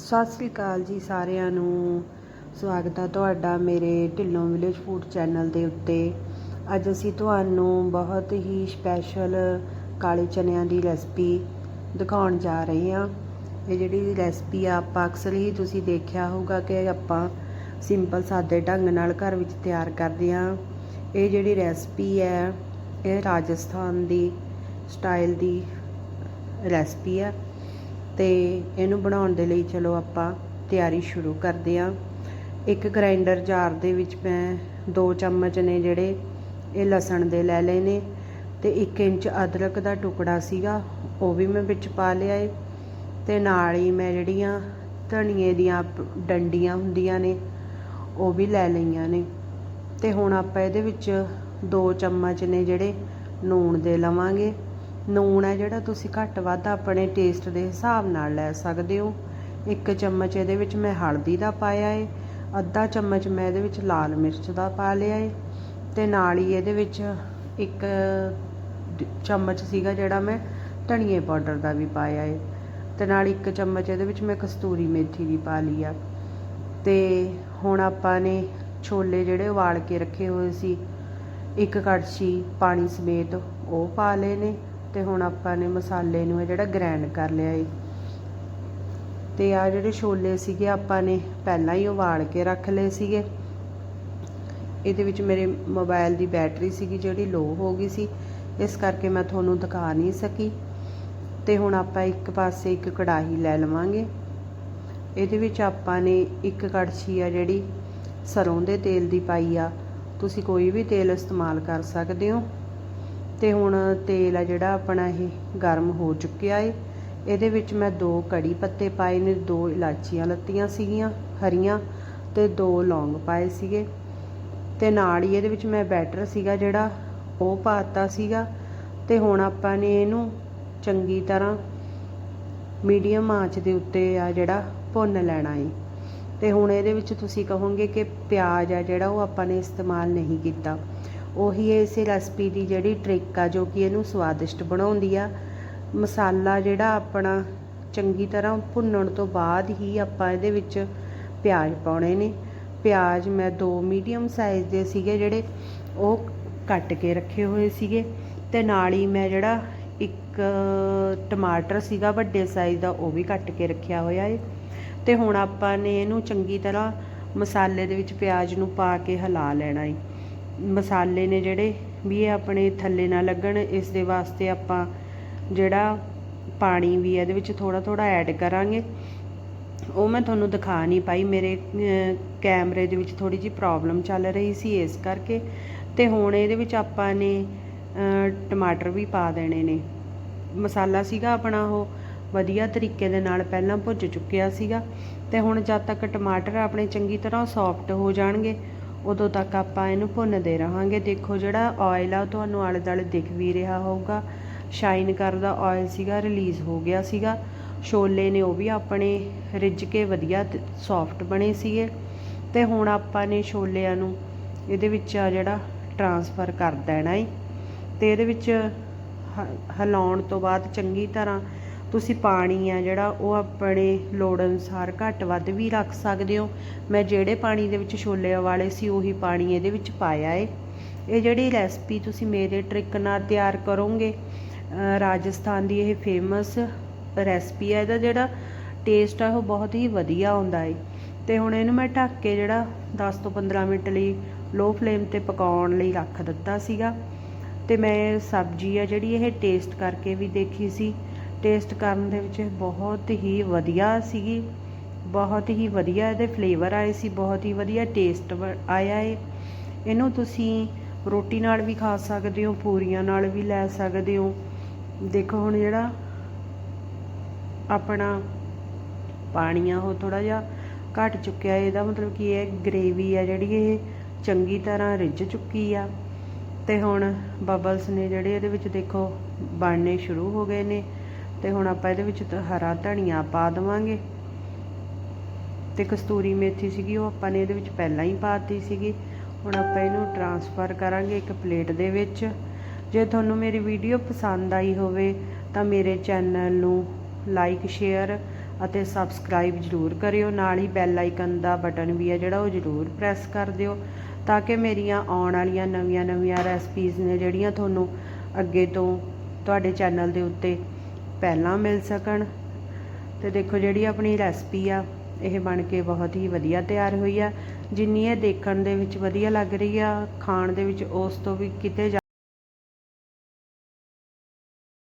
ਸਤਿ ਸ੍ਰੀ ਅਕਾਲ ਜੀ ਸਾਰਿਆਂ ਨੂੰ। ਸਵਾਗਤ ਹੈ ਤੁਹਾਡਾ ਮੇਰੇ ਢਿੱਲੋਂ ਵਿਲੇਜ ਫੂਡ ਚੈਨਲ ਦੇ ਉੱਤੇ। ਅੱਜ ਅਸੀਂ ਤੁਹਾਨੂੰ ਬਹੁਤ ਹੀ ਸਪੈਸ਼ਲ ਕਾਲੇ ਚਨਿਆਂ ਦੀ ਰੈਸਪੀ ਦਿਖਾਉਣ ਜਾ ਰਹੇ ਹਾਂ। ਇਹ ਜਿਹੜੀ ਰੈਸਪੀ ਆ, ਆਪਾਂ ਅਕਸਰ ਹੀ ਤੁਸੀਂ ਦੇਖਿਆ ਹੋਊਗਾ ਕਿ ਆਪਾਂ ਸਿੰਪਲ ਸਾਦੇ ਢੰਗ ਨਾਲ ਘਰ ਵਿੱਚ ਤਿਆਰ ਕਰਦੇ ਹਾਂ। ਇਹ ਜਿਹੜੀ ਰੈਸਪੀ ਹੈ, ਇਹ ਰਾਜਸਥਾਨ ਦੀ ਸਟਾਈਲ ਦੀ ਰੈਸਪੀ ਆ। ਤੇ ਇਹਨੂੰ ਬਣਾਉਣ ਦੇ ਲਈ ਚਲੋ ਆਪਾਂ ਤਿਆਰੀ ਸ਼ੁਰੂ ਕਰਦੇ ਹਾਂ। ਇੱਕ ਗ੍ਰਾਈਂਡਰ ਜਾਰ ਦੇ ਵਿੱਚ ਮੈਂ 2 ਚਮਚ ਨੇ ਜਿਹੜੇ ਇਹ ਲਸਣ ਦੇ ਲੈ ਲਏ ਨੇ ਤੇ 1 ਇੰਚ ਅਦਰਕ ਦਾ ਟੁਕੜਾ ਸੀਗਾ, ਉਹ ਵੀ ਮੈਂ ਵਿੱਚ ਪਾ ਲਿਆ ਏ। ਤੇ ਨਾਲ ਹੀ ਮੈਂ ਜਿਹੜੀਆਂ ਧਨੀਏ ਦੀਆਂ ਡੰਡੀਆਂ ਹੁੰਦੀਆਂ ਨੇ, ਉਹ ਵੀ ਲੈ ਲਈਆਂ ਨੇ। ਤੇ ਹੁਣ ਆਪਾਂ ਇਹਦੇ ਵਿੱਚ 2 ਚਮਚ ਨੇ ਜਿਹੜੇ ਨੂਣ ਦੇ ਲਵਾਂਗੇ। ਨੂਣ ਹੈ ਜਿਹੜਾ ਤੁਸੀਂ ਘੱਟ ਵੱਧ ਆਪਣੇ ਟੇਸਟ ਦੇ ਹਿਸਾਬ ਨਾਲ ਲੈ ਸਕਦੇ ਹੋ। ਇੱਕ ਚਮਚ ਇਹਦੇ ਵਿੱਚ ਮੈਂ ਹਲਦੀ ਦਾ ਪਾਇਆ ਏ, ਅੱਧਾ ਚਮਚ ਮੈਂ ਇਹਦੇ ਵਿੱਚ ਲਾਲ ਮਿਰਚ ਦਾ ਪਾ ਲਿਆ ਏ, ਤੇ ਨਾਲ ਹੀ ਇਹਦੇ ਵਿੱਚ ਇੱਕ ਚਮਚ ਸੀਗਾ ਜਿਹੜਾ ਮੈਂ ਧਨੀਏ ਪਾਊਡਰ ਦਾ ਵੀ ਪਾਇਆ ਏ, ਤੇ ਨਾਲ ਇੱਕ ਚਮਚ ਇਹਦੇ ਵਿੱਚ ਮੈਂ ਕਸਤੂਰੀ ਮੇਥੀ ਵੀ ਪਾ ਲਈ ਆ। ਤੇ ਹੁਣ ਆਪਾਂ ਨੇ ਛੋਲੇ ਜਿਹੜੇ ਉਬਾਲ ਕੇ ਰੱਖੇ ਹੋਏ ਸੀ, ਇੱਕ ਕੜਛੀ ਪਾਣੀ ਸਮੇਤ ਉਹ ਪਾ ਲਏ ਨੇ। ਤੇ ਹੁਣ ਆਪਾਂ ਨੇ ਮਸਾਲੇ ਨੂੰ ਇਹ ਜਿਹੜਾ ਗ੍ਰਾਈਂਡ ਕਰ ਲਿਆ ਏ। ਤੇ ਆ ਜਿਹੜੇ ਛੋਲੇ ਸੀਗੇ, ਆਪਾਂ ਨੇ ਪਹਿਲਾਂ ਹੀ ਉਬਾਲ ਕੇ ਰੱਖ ਲਏ ਸੀਗੇ। ਇਹਦੇ ਵਿੱਚ ਮੇਰੇ ਮੋਬਾਈਲ ਦੀ ਬੈਟਰੀ ਸੀਗੀ ਜਿਹੜੀ ਲੋ ਹੋ ਗਈ ਸੀ। ਇਸ ਕਰਕੇ ਮੈਂ ਤੁਹਾਨੂੰ ਦਿਖਾ ਨਹੀਂ ਸਕੀ। ਤੇ ਹੁਣ ਆਪਾਂ ਇੱਕ ਪਾਸੇ ਇੱਕ ਕੜਾਹੀ ਲੈ ਲਵਾਂਗੇ। ਇਹਦੇ ਵਿੱਚ ਆਪਾਂ ਨੇ ਇੱਕ ਕੜਛੀ ਆ ਜਿਹੜੀ ਸਰੋਂ ਦੇ ਤੇਲ ਦੀ ਪਾਈ ਆ। ਤੁਸੀਂ ਕੋਈ ਵੀ ਤੇਲ ਇਸਤੇਮਾਲ ਕਰ ਸਕਦੇ ਹੋ। ਤੇ ਹੁਣ ਤੇਲ ਆ ਜਿਹੜਾ ਆਪਣਾ ਇਹ ਗਰਮ ਹੋ ਚੁੱਕਿਆ ਏ। ਇਹਦੇ ਵਿੱਚ ਮੈਂ ਦੋ ਕੜੀ ਪੱਤੇ ਪਾਏ ਨੇ, ਦੋ ਇਲਾਚੀਆਂ ਲੱਤੀਆਂ ਸੀਗੀਆਂ, ਹਰੀਆਂ ਤੇ ਦੋ ਲੌਂਗ ਪਾਏ ਸੀਗੇ। ਤੇ ਨਾਲ ਹੀ ਇਹਦੇ ਵਿੱਚ ਮੈਂ ਬੈਟਰ ਸੀਗਾ ਜਿਹੜਾ, ਉਹ ਪਾਤਾ ਸੀਗਾ। ਤੇ ਹੁਣ ਆਪਾਂ ਨੇ ਇਹਨੂੰ ਚੰਗੀ ਤਰ੍ਹਾਂ ਮੀਡੀਅਮ ਆਂਚ ਦੇ ਉੱਤੇ ਆ ਜਿਹੜਾ ਭੁੰਨ ਲੈਣਾ ਏ। ਤੇ ਹੁਣ ਇਹਦੇ ਵਿੱਚ ਤੁਸੀਂ ਕਹੋਗੇ ਕਿ ਪਿਆਜ਼ ਆ ਜਿਹੜਾ, ਉਹ ਆਪਾਂ ਨੇ ਇਸਤੇਮਾਲ ਨਹੀਂ ਕੀਤਾ। ਉਹੀ ਇਸੇ ਰੈਸਪੀ ਦੀ ਜਿਹੜੀ ਟ੍ਰਿਕ ਆ, ਜੋ ਕਿ ਇਹਨੂੰ ਸਵਾਦਿਸ਼ਟ ਬਣਾਉਂਦੀ ਆ। ਮਸਾਲਾ ਜਿਹੜਾ ਆਪਣਾ ਚੰਗੀ ਤਰ੍ਹਾਂ ਭੁੰਨਣ ਤੋਂ ਬਾਅਦ ਹੀ ਆਪਾਂ ਇਹਦੇ ਵਿੱਚ ਪਿਆਜ਼ ਪਾਉਣੇ ਨੇ। ਪਿਆਜ਼ ਮੈਂ ਦੋ ਮੀਡੀਅਮ ਸਾਈਜ਼ ਦੇ ਸੀਗੇ, ਜਿਹੜੇ ਉਹ ਕੱਟ ਕੇ ਰੱਖੇ ਹੋਏ ਸੀਗੇ। ਤੇ ਨਾਲ ਹੀ ਮੈਂ ਜਿਹੜਾ ਇੱਕ ਟਮਾਟਰ ਸੀਗਾ, ਵੱਡੇ ਸਾਈਜ਼ ਦਾ, ਉਹ ਵੀ ਕੱਟ ਕੇ ਰੱਖਿਆ ਹੋਇਆ ਏ। ਤੇ ਹੁਣ ਆਪਾਂ ਨੇ ਇਹਨੂੰ ਚੰਗੀ ਤਰ੍ਹਾਂ ਮਸਾਲੇ ਦੇ ਵਿੱਚ ਪਿਆਜ਼ ਨੂੰ ਪਾ ਕੇ ਹਿਲਾ ਲੈਣਾ ਏ। ਮਸਾਲੇ ਨੇ ਜਿਹੜੇ ਵੀ ਇਹ ਆਪਣੇ ਥੱਲੇ ਨਾ ਲੱਗਣ, ਇਸ ਦੇ ਵਾਸਤੇ ਆਪਾਂ ਜਿਹੜਾ ਪਾਣੀ ਵੀ ਇਹਦੇ ਵਿੱਚ ਥੋੜਾ ਥੋੜਾ ਐਡ ਕਰਾਂਗੇ। ਉਹ ਮੈਂ ਤੁਹਾਨੂੰ ਦਿਖਾ ਨਹੀਂ ਪਾਈ, ਮੇਰੇ ਕੈਮਰੇ ਦੇ ਵਿੱਚ ਥੋੜੀ ਜਿਹੀ ਪ੍ਰੋਬਲਮ ਚੱਲ ਰਹੀ ਸੀ ਇਸ ਕਰਕੇ। ਤੇ ਹੁਣ ਇਹਦੇ ਵਿੱਚ ਆਪਾਂ ਨੇ ਟਮਾਟਰ ਵੀ ਪਾ ਦੇਣੇ ਨੇ। ਮਸਾਲਾ ਸੀਗਾ ਆਪਣਾ ਉਹ, ਵਧੀਆ ਤਰੀਕੇ ਦੇ ਨਾਲ ਪਹਿਲਾਂ ਭੁੱਜ ਚੁੱਕਿਆ ਸੀਗਾ। ਤੇ ਹੁਣ ਜਦ ਤੱਕ ਟਮਾਟਰ ਆਪਣੇ ਚੰਗੀ ਤਰ੍ਹਾਂ ਸੌਫਟ ਹੋ ਜਾਣਗੇ ਉਦੋਂ ਤੱਕ ਆਪਾਂ ਇਹਨੂੰ ਭੁੰਨਦੇ ਰਹਾਂਗੇ। ਦੇਖੋ ਜਿਹੜਾ ਆਇਲ ਆ, ਉਹ ਤੁਹਾਨੂੰ ਆਲੇ ਦੁਆਲੇ ਦਿਖ ਵੀ ਰਿਹਾ ਹੋਊਗਾ। ਸ਼ਾਈਨ ਕਰਦਾ ਆਇਲ ਸੀਗਾ ਰਿਲੀਜ਼ ਹੋ ਗਿਆ ਸੀਗਾ। ਛੋਲੇ ਨੇ ਉਹ ਵੀ ਆਪਣੇ ਰਿੱਝ ਕੇ ਵਧੀਆ ਸੌਫਟ ਬਣੇ ਸੀਗੇ। ਤੇ ਹੁਣ ਆਪਾਂ ਨੇ ਛੋਲਿਆਂ ਨੂੰ ਇਹਦੇ ਵਿੱਚ ਆ ਜਿਹੜਾ ਟਰਾਂਸਫਰ ਕਰ ਦੇਣਾ ਏ। ਤੇ ਇਹਦੇ ਵਿੱਚ ਹ- ਹਿਲਾਉਣ ਤੋਂ ਬਾਅਦ ਚੰਗੀ ਤਰ੍ਹਾਂ ਤੁਸੀਂ ਪਾਣੀ ਆ ਜਿਹੜਾ ਉਹ ਆਪਣੇ ਲੋੜ ਅਨੁਸਾਰ ਘੱਟ ਵੱਧ ਵੀ ਰੱਖ ਸਕਦੇ ਹੋ। ਮੈਂ ਜਿਹੜੇ ਪਾਣੀ ਦੇ ਵਿੱਚ ਛੋਲੇ ਵਾਲੇ ਸੀ, ਉਹੀ ਪਾਣੀ ਇਹਦੇ ਵਿੱਚ ਪਾਇਆ ਏ। ਇਹ ਜਿਹੜੀ ਰੈਸਪੀ ਤੁਸੀਂ ਮੇਰੇ ਟ੍ਰਿਕ ਨਾਲ ਤਿਆਰ ਕਰੋਗੇ ਰਾਜਸਥਾਨ ਦੀ ਇਹ ਫੇਮਸ ਰੈਸਪੀ ਹੈ ਇਹਦਾ ਜਿਹੜਾ ਟੇਸਟ ਆ, ਉਹ ਬਹੁਤ ਹੀ ਵਧੀਆ ਆਉਂਦਾ ਏ। ਤੇ ਹੁਣ ਇਹਨੂੰ ਮੈਂ ਢੱਕ ਕੇ ਜਿਹੜਾ 10 ਤੋਂ 15 ਮਿੰਟ ਲਈ ਲੋ ਫਲੇਮ ਤੇ ਪਕਾਉਣ ਲਈ ਰੱਖ ਦਿੱਤਾ ਸੀਗਾ। ਤੇ ਮੈਂ ਸਬਜ਼ੀ ਆ ਜਿਹੜੀ ਇਹ ਟੇਸਟ ਕਰਕੇ ਵੀ ਦੇਖੀ ਸੀ। ਟੇਸਟ ਕਰਨ ਦੇ ਵਿੱਚ ਬਹੁਤ ਹੀ ਵਧੀਆ ਸੀਗੀ। ਬਹੁਤ ਹੀ ਵਧੀਆ ਇਹਦੇ ਫਲੇਵਰ ਆਏ ਸੀ, ਬਹੁਤ ਹੀ ਵਧੀਆ ਟੇਸਟ ਆਇਆ ਏ। ਇਹਨੂੰ ਤੁਸੀਂ ਰੋਟੀ ਨਾਲ ਵੀ ਖਾ ਸਕਦੇ ਹੋ, ਪੂਰੀਆਂ ਨਾਲ ਵੀ ਲੈ ਸਕਦੇ ਹੋ। ਦੇਖੋ ਹੁਣ ਜਿਹੜਾ ਆਪਣਾ ਪਾਣੀ ਆ ਉਹ ਥੋੜਾ ਜਿਹਾ ਘਟ ਚੁੱਕਿਆ ਇਹਦਾ ਮਤਲਬ ਕਿ ਇਹ ਗ੍ਰੇਵੀ ਆ ਜਿਹੜੀ ਇਹ ਚੰਗੀ ਤਰ੍ਹਾਂ ਰਿੱਝ ਚੁੱਕੀ ਆ। ਤੇ ਹੁਣ ਬਬਲਸ ਨੇ ਜਿਹੜੇ ਇਹਦੇ ਵਿੱਚ ਦੇਖੋ ਬਣਨੇ ਸ਼ੁਰੂ ਹੋ ਗਏ ਨੇ। ਤੇ ਹੁਣ ਆਪਾਂ ਇਹਦੇ ਵਿੱਚ ਹਰਾ ਧਨੀਆ ਪਾ ਦੇਵਾਂਗੇ। ਤੇ ਕਸਤੂਰੀ ਮੇਥੀ ਸੀਗੀ, ਉਹ ਆਪਾਂ ਨੇ ਇਹਦੇ ਵਿੱਚ ਪਹਿਲਾਂ ਹੀ ਪਾਤੀ ਸੀਗੀ। ਹੁਣ ਆਪਾਂ ਇਹਨੂੰ ਟਰਾਂਸਫਰ ਕਰਾਂਗੇ ਇੱਕ ਪਲੇਟ ਦੇ ਵਿੱਚ। ਜੇ ਤੁਹਾਨੂੰ ਮੇਰੀ ਵੀਡੀਓ ਪਸੰਦ ਆਈ ਹੋਵੇ ਤਾਂ ਮੇਰੇ ਚੈਨਲ ਨੂੰ ਲਾਈਕ ਸ਼ੇਅਰ ਅਤੇ ਸਬਸਕ੍ਰਾਈਬ ਜ਼ਰੂਰ ਕਰਿਓ। ਨਾਲ ਹੀ ਬੈਲ ਆਈਕਨ ਦਾ ਬਟਨ ਵੀ ਹੈ ਜਿਹੜਾ ਉਹ ਜ਼ਰੂਰ ਪ੍ਰੈਸ ਕਰ ਦਿਓ ਤਾਂ ਕਿ ਮੇਰੀਆਂ ਆਉਣ ਵਾਲੀਆਂ ਨਵੀਆਂ-ਨਵੀਆਂ ਰੈਸਪੀਜ਼ ਨੇ ਜਿਹੜੀਆਂ ਤੁਹਾਨੂੰ ਅੱਗੇ ਤੋਂ ਤੁਹਾਡੇ ਚੈਨਲ ਦੇ ਉੱਤੇ ਪਹਿਲਾਂ ਮਿਲ ਸਕਣ। ਤੇ ਦੇਖੋ ਜਿਹੜੀ ਆਪਣੀ ਰੈਸਪੀ ਆ, ਇਹ ਬਣ ਕੇ ਬਹੁਤ ਹੀ ਵਧੀਆ ਤਿਆਰ ਹੋਈ ਆ। ਜਿੰਨੀ ਇਹ ਦੇਖਣ ਦੇ ਵਿੱਚ ਵਧੀਆ ਲੱਗ ਰਹੀ ਆ, ਖਾਣ ਦੇ ਵਿੱਚ ਉਸ ਤੋਂ ਵੀ ਕਿਤੇ